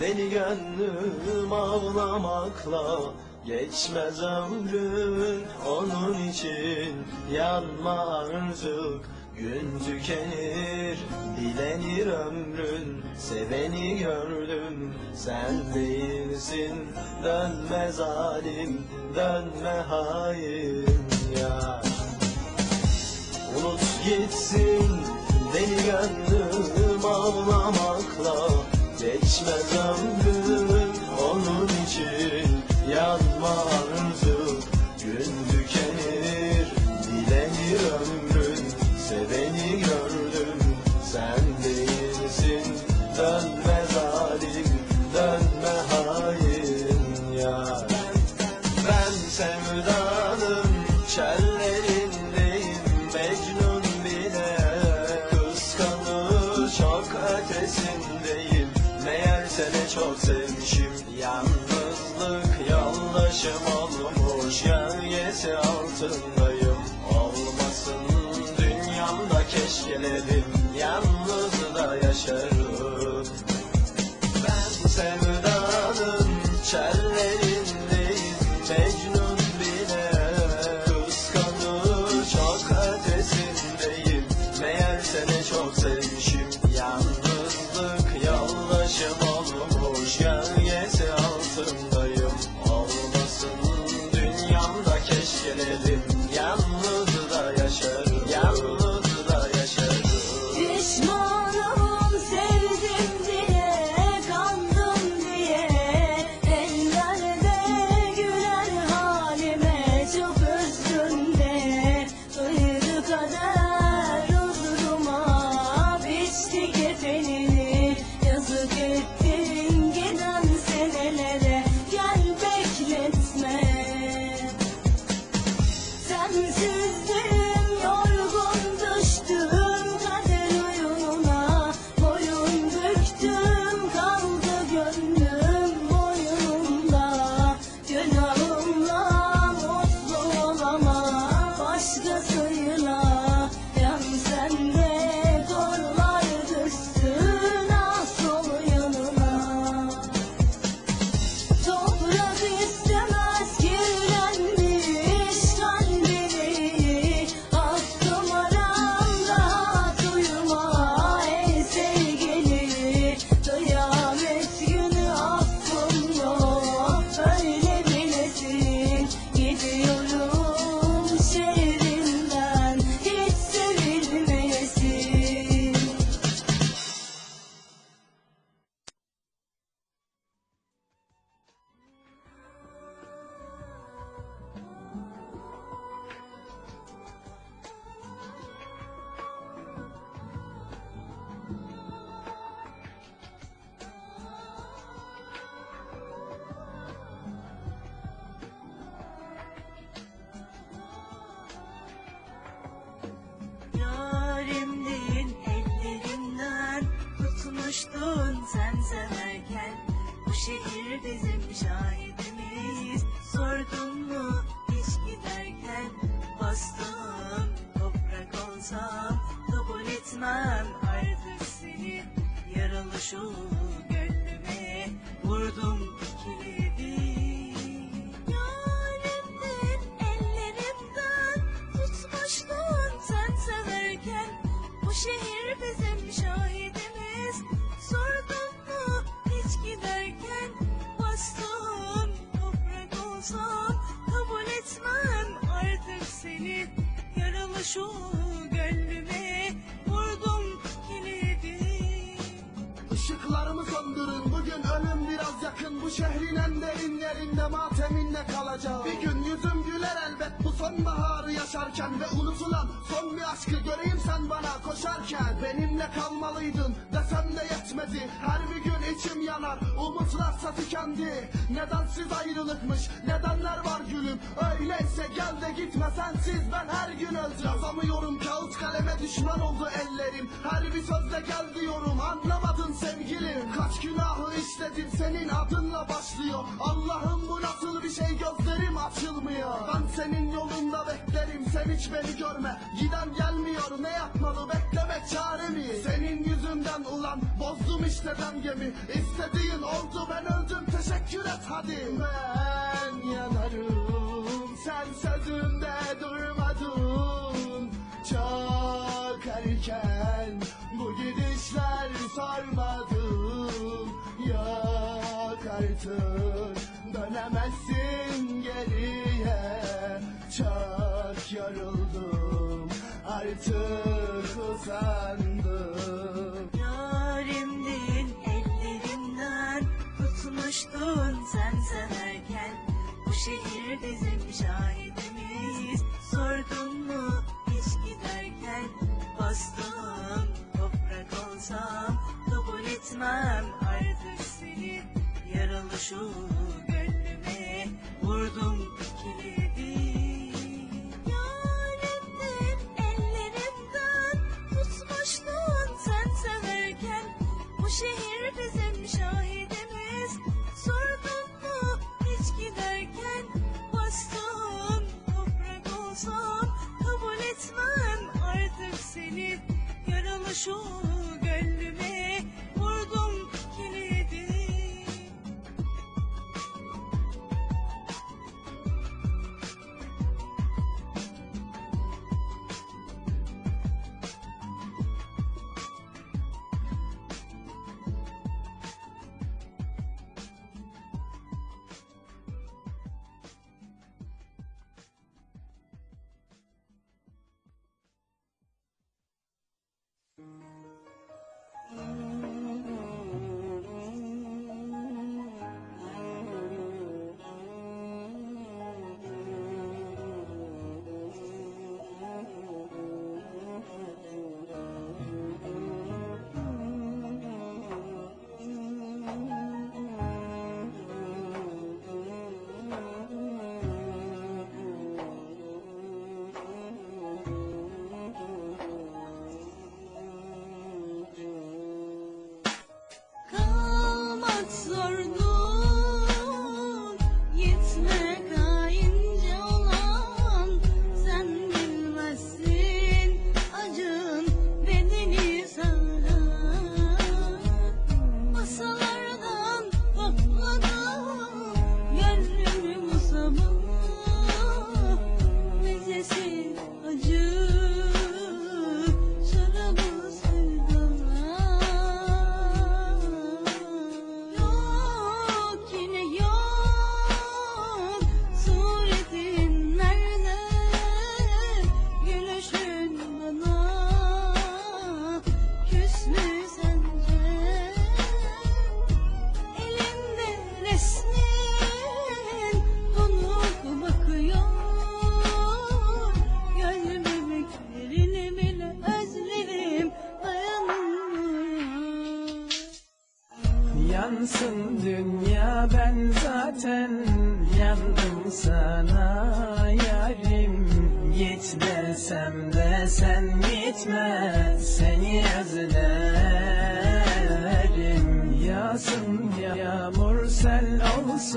Deli gönlüm ağlamakla Geçmez ömrün onun için. Yanma artık gün tükenir Dilenir ömrün seveni gördüm. Sen değilsin dönme zalim Dönme hain ya. Unut gitsin deli gönlüm ağlamakla Geçmez ömrüm yoldaşım olmuş Gölgesi altındayım. Olmasın dünyamda keşkelerim Yalnız da yaşarım. Ben sevdanın çellerindeyim tutmuştun sen severken? Bu şehir bizim şahidimiz. Sordun mu hiç giderken? Bastığım toprak olsam kabul etmem artık seni. Yaralı şu gönlüme vurdum kilidi Bastığım toprak olsam kabul etmem artık seni. Yaralı şu gönlüme vurdum kilidi. Işıklarımı söndürün bugün ölüm biraz yakın. Bu şehrin en derinlerinde mateminle kalacağım. Bir gün yüzüm güler elbet bu sonbaharı yaşarken. Ve unutulan son bir aşkı göreyim sen bana koşarken. Benimle kalmalıydın desem de yetmedi. Her bir gün yanar umutlarsa tükendi Nedensiz ayrılıkmış nedenler var gülüm? Öyleyse gel de gitme sensiz ben her gün öleceğim Yazamıyorum kağıt kaleme düşman oldu ellerim. Her bir sözle gel diyorum anlamadın sevgilim. Kaç günahı işledim senin adınla başlıyor. Allah'ım bu nasıl bir şey gözlerim açılmıyor. Ben senin yolunda beklerim sen hiç beni görme. Giden gelmiyor. Ne yapmalı? Beklemek çare mi Senin yüzünden ulan bozdum işte dengemi İstediğin oldu ben öldüm. Teşekkür et hadi. Ben artık usandım Yarimdin ellerimden tutmuştun sen severken Bu şehir bizim şahidimiz. Sordun mu hiç giderken? Bastığım toprak olsam Kabul etmem. Artık seni Yaralı şu gönlüme Vurdum kilidi zaten yandım sana yarim Gitmesem de sen gitme seni özlerim. Yağsın yağmur sel olsun